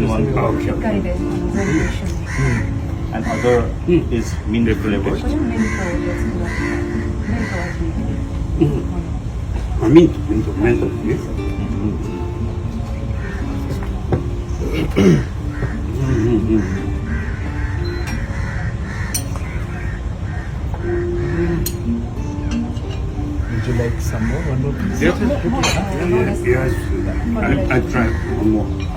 in one production. Curry based presentation. And other is mint flavor. Mint flavor, yes. Mint was made. Ah, mint, mint, mint. Yes. Mm-hmm. Would you like some more? One more piece? Yes, yes, yes. yes. I, I tried one more.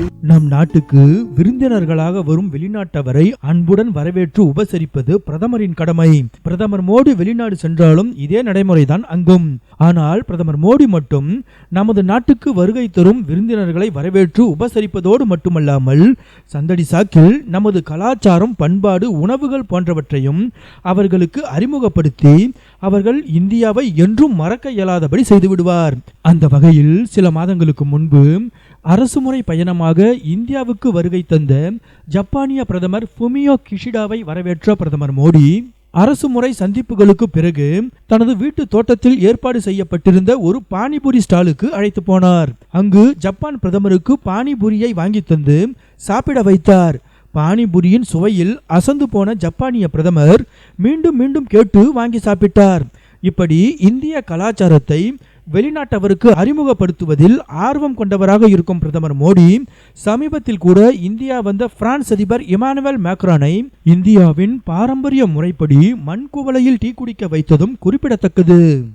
நம் நாட்டுக்கு விருந்தினர்களாக வரும் வெளிநாட்டவரை அன்புடன் வரவேற்று உபசரிப்பது பிரதமரின் கடமை. பிரதமர் மோடி வெளிநாடு சென்றாலும் இதே நடைமுறைதான் அங்கும். ஆனால் பிரதமர் மோடி மட்டும் நமது நாட்டுக்கு வருகை தரும் விருந்தினர்களை வரவேற்று உபசரிப்பதோடு மட்டுமல்லாமல் சந்தடி சாக்கில் நமது கலாச்சாரம் பண்பாடு உணவுகள் போன்றவற்றையும் அவர்களுக்கு அறிமுகப்படுத்தி அவர்கள் இந்தியாவை என்றும் மறக்க இயலாதபடி செய்துவிடுவார். அந்த வகையில் சில மாதங்களுக்கு முன்பு அரசுமுறை பயணமாக இந்தியாவுக்கு வருகை தந்த ஜப்பானிய பிரதமர் ஃபுமியோ கிஷிடாவை வரவேற்ற பிரதமர் மோடி அரசுமுறை சந்திப்புகளுக்கு பிறகு தனது வீட்டு தோட்டத்தில் ஏற்பாடு செய்யப்பட்டிருந்த ஒரு பானிபூரி ஸ்டாலுக்கு அழைத்து போனார். அங்கு ஜப்பான் பிரதமருக்கு பானிபூரியை வாங்கி தந்து சாப்பிட வைத்தார். பானிபூரியின் சுவையில் அசந்து போன ஜப்பானிய பிரதமர் மீண்டும் மீண்டும் கேட்டு வாங்கி சாப்பிட்டார். இப்படி இந்திய கலாச்சாரத்தை வெளிநாட்டவருக்கு அறிமுகப்படுத்துவதில் ஆர்வம் கொண்டவராக இருக்கும் பிரதமர் மோடி சமீபத்தில் கூட இந்தியா வந்த பிரான்ஸ் அதிபர் இமானுவேல் மேக்ரானை இந்தியாவின் பாரம்பரிய முறைப்படி மண்குவலையில் டீ குடிக்க வைத்ததும் குறிப்பிடத்தக்கது.